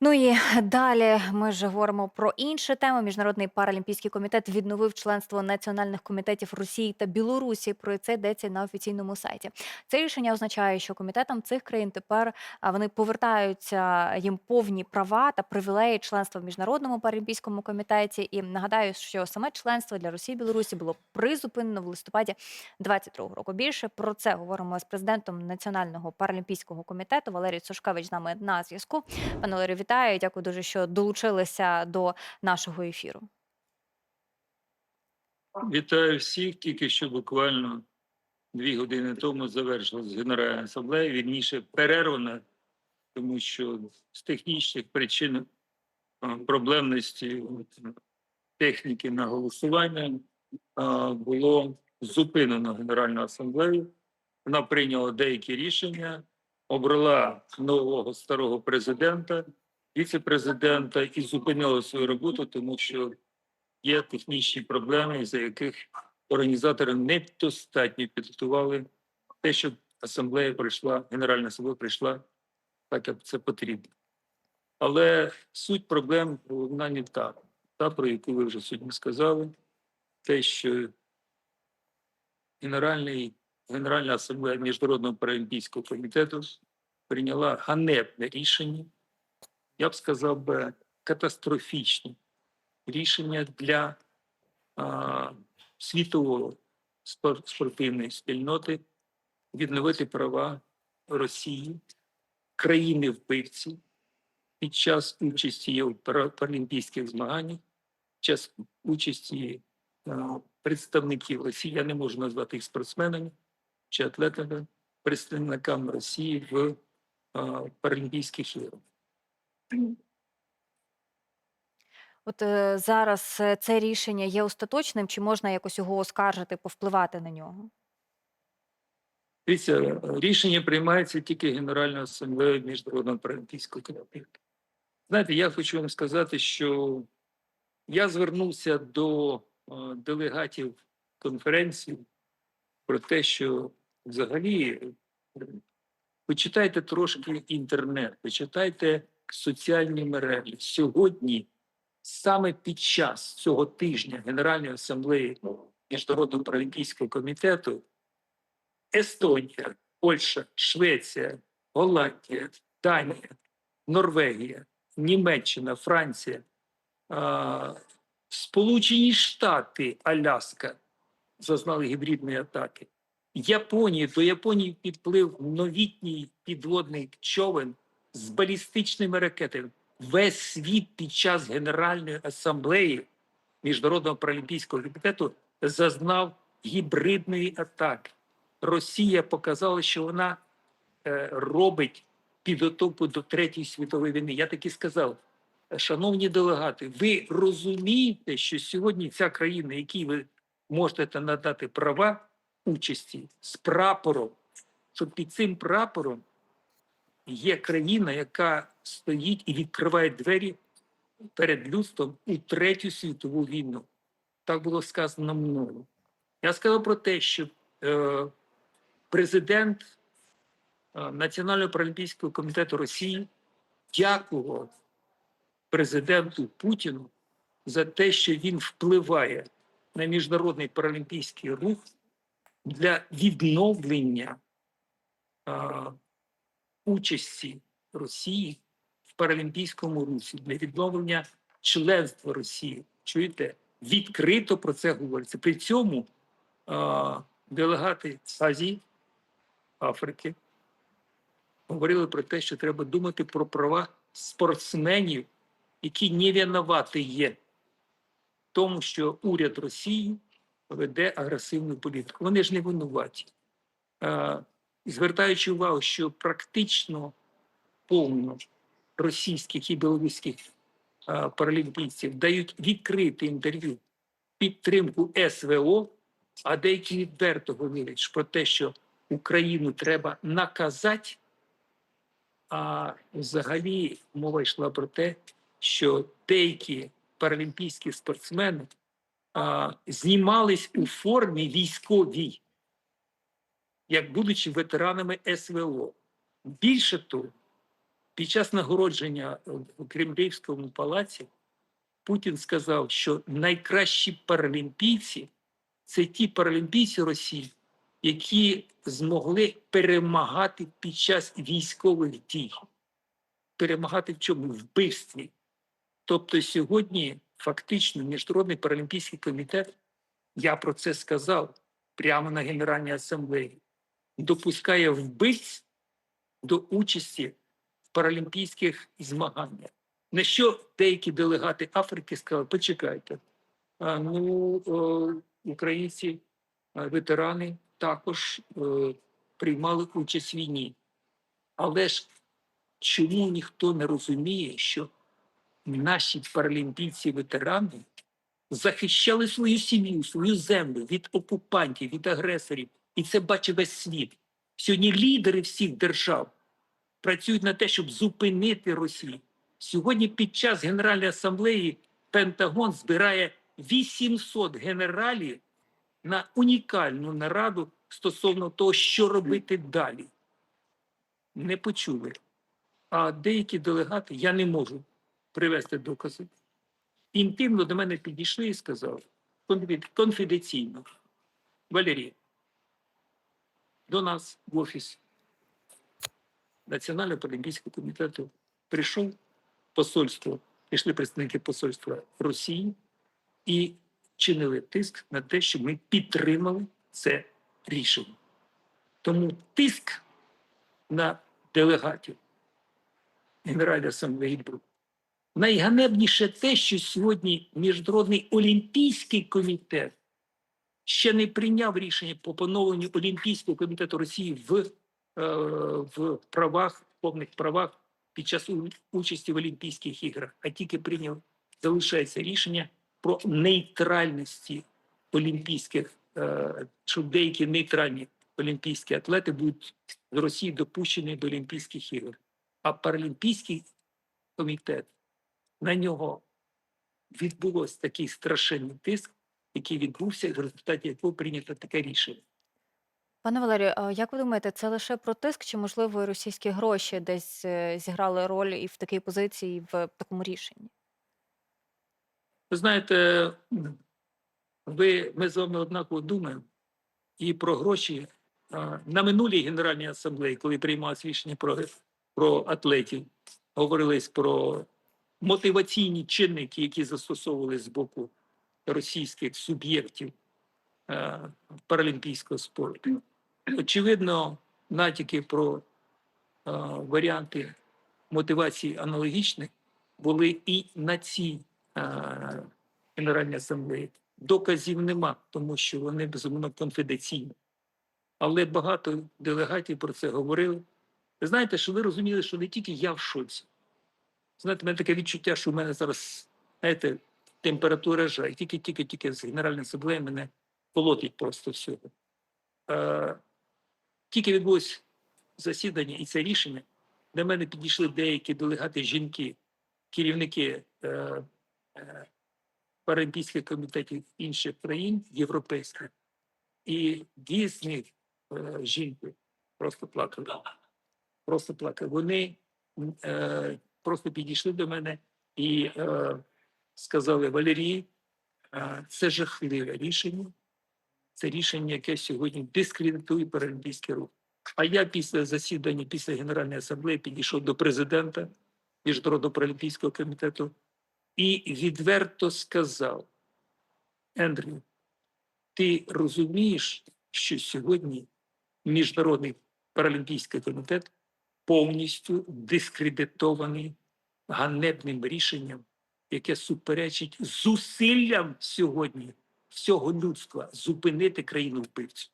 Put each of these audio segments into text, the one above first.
Ну і далі ми ж говоримо про іншу тему. Міжнародний паралімпійський комітет відновив членство національних комітетів Росії та Білорусі. Про це йдеться на офіційному сайті. Це рішення означає, що комітетам цих країн тепер вони повертаються їм повні права та привілеї членства в міжнародному паралімпійському комітеті. І нагадаю, що саме членство для Росії і Білорусі було призупинено в листопаді 22-го року. Більше про це говоримо з президентом Національного паралімпійського комітету Валерій Сушкевич з нами на зв'язку. Пане Валерію, вітаю. Дякую дуже, що долучилися до нашого ефіру. Вітаю всіх. Тільки що буквально дві години тому завершилась Генеральна асамблея, вірніше перервана, тому що з технічних причин проблемності техніки на голосування було зупинено Генеральну асамблею. Вона прийняла деякі рішення, обрала нового старого президента, віце-президента і зупинила свою роботу, тому що є технічні проблеми, за яких організатори недостатньо підготували те, щоб асамблея прийшла, Генеральна асамблея прийшла так, як це потрібно. Але суть проблем вона не та, та, про яку ви вже сьогодні сказали, те, що Генеральний, Генеральна асамблея Міжнародного паралімпійського комітету прийняла ганебне рішення, я б сказав би, катастрофічне рішення для а, світової спортивної спільноти відновити права Росії, країни вбивці під час участі пара- паралімпійських змаганнях, під час участі а, представників Росії, я не можу назвати їх спортсменами чи атлетами, представниками Росії в а, Паралімпійських іграх. От е, зараз е, це рішення є остаточним, чи можна якось його оскаржити, повпливати на нього? Дивіться, рішення приймається тільки Генеральною асамблеєю Міжнародного паралімпійського комітету. Знаєте, я хочу вам сказати, що я звернувся до е, делегатів конференції про те, що взагалі е, почитайте трошки інтернет, почитайте соціальні мережі. Сьогодні, саме під час цього тижня Генеральної асамблеї Міжнародного паралімпійського комітету Естонія, Польща, Швеція, Голландія, Данія, Норвегія, Німеччина, Франція, Сполучені Штати, Аляска зазнали гібридної атаки. Японія до Японії підплив новітній підводний човен з балістичними ракетами. Весь світ під час Генеральної асамблеї Міжнародного паралімпійського комітету зазнав гібридної атаки. Росія показала, що вона е, робить підготовку до Третьої світової війни. Я таки сказав, шановні делегати, ви розумієте, що сьогодні ця країна, якій ви можете надати права участі з прапором, що під цим прапором є країна, яка стоїть і відкриває двері перед людством у Третю світову війну. Так було сказано мною. Я сказав про те, що е, президент е, Національного паралімпійського комітету Росії дякував президенту Путіну за те, що він впливає на міжнародний паралімпійський рух для відновлення е, участі Росії в паралімпійському русі, для відновлення членства Росії. Чуєте? Відкрито про це говориться. При цьому е, делегати з Азії, Африки говорили про те, що треба думати про права спортсменів, які не винуваті є тому, що уряд Росії веде агресивну політику. Вони ж не винуваті. Звертаючи увагу, що практично повно російських і білоруських е, паралімпійців дають відкрите інтерв'ю підтримку СВО, а деякі відверто говорять про те, що Україну треба наказати. А взагалі мова йшла про те, що деякі паралімпійські спортсмени а, знімались у формі військовій, як будучи ветеранами СВО. Більше того, Під час нагородження в Кремлівському палаці Путін сказав, що найкращі паралімпійці це ті паралімпійці Росії, які змогли перемагати під час військових дій. Перемагати в чому? Вбивстві. Тобто сьогодні фактично Міжнародний паралімпійський комітет, я про це сказав прямо на Генеральній асамблеї, допускає вбивць до участі в паралімпійських змаганнях. На що деякі делегати Африки сказали, почекайте, а, ну, о, українці, ветерани також е, приймали участь в війні. Але ж чому ніхто не розуміє, що наші паралімпійці-ветерани захищали свою сім'ю, свою землю від окупантів, від агресорів, і це бачить весь світ. Сьогодні лідери всіх держав працюють на те, щоб зупинити Росію. Сьогодні під час Генеральної асамблеї Пентагон збирає 800 генералів на унікальну нараду стосовно того, що робити далі. Не почули. А деякі делегати я не можу привести докази. Інтимно до мене підійшли і сказали конфіденційно. Валерій, до нас в офіс Національного паралімпійського комітету прийшов посольство, прийшли представники посольства Росії і чинили тиск на те, щоб ми підтримали це рішення. Тому тиск на делегатів Генеральної асамблеї БРУ. Найганебніше те, що сьогодні Міжнародний олімпійський комітет ще не прийняв рішення по поновленню Олімпійського комітету Росії в, е, в правах, повних правах під час участі в Олімпійських іграх, а тільки прийняв залишається рішення про нейтральності олімпійських, е, що деякі нейтральні олімпійські атлети будуть з Росії допущені до Олімпійських ігор. А Паралімпійський комітет на нього відбулось такий страшенний тиск, який відбувся, в результаті якого прийнято таке рішення. Пане Валерію, а як ви думаєте, це лише про тиск, чи можливо і російські гроші десь е, зіграли роль і в такій позиції, і в такому рішенні? Ви знаєте, ви, ми з вами однаково думаємо і про гроші на минулій Генеральній асамблеї, коли приймалось рішення про, про атлетів, говорилось про мотиваційні чинники, які застосовували з боку російських суб'єктів е, паралімпійського спорту. Очевидно, натяки про е, варіанти мотивації аналогічних були і на цій е, Генеральній асамблеї. Доказів нема, тому що вони безумовно конфіденційні. Але багато делегатів про це говорили. Ви знаєте, що ви розуміли, що не тільки я в шоці. Знаєте, в мене таке відчуття, що в мене зараз, знаєте, температура жа, і тільки, тільки, тільки з Генеральної асамблеї мене колотить просто всього. Е, тільки відбулось засідання і це рішення, до мене підійшли деякі делегати жінки, керівники е, е, паралімпійських комітетів інших країн європейських, і дві з них жінки просто плакали. Просто плакали. Вони просто підійшли до мене і сказали: Валерій, е, це жахливе рішення. Це рішення, яке сьогодні дискредитує паралімпійський рух. А я після засідання, після Генеральної асамблеї підійшов до президента Міжнародного паралімпійського комітету і відверто сказав: Ендрю, ти розумієш, що сьогодні Міжнародний паралімпійський комітет повністю дискредитований ганебним рішенням, яке суперечить зусиллям сьогодні всього людства зупинити країну вбивцю.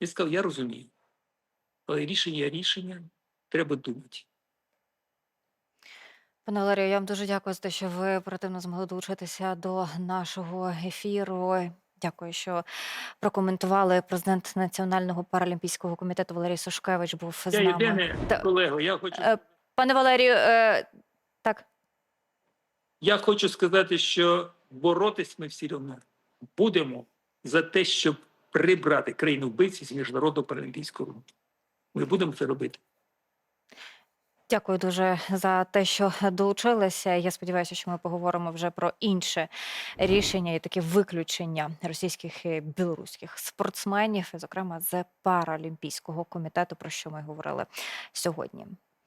Він сказав: я розумію, але рішення рішення, треба думати. Пане Валерію, я вам дуже дякую за те, що ви оперативно змогли долучитися до нашого ефіру. Дякую, що прокоментували президент Національного паралімпійського комітету Валерій Сушкевич був з Я нами. єдине, Та- колего, я хочу, Е, Пане Валерію, е, так. Я хочу сказати, що боротись ми всі одно будемо за те, щоб прибрати країну вбивці з міжнародного паралімпійського. Ми будемо це робити. Дякую дуже за те, що долучилися. Я сподіваюся, що ми поговоримо вже про інше рішення і таке виключення російських і білоруських спортсменів, зокрема з Паралімпійського комітету, про що ми говорили сьогодні.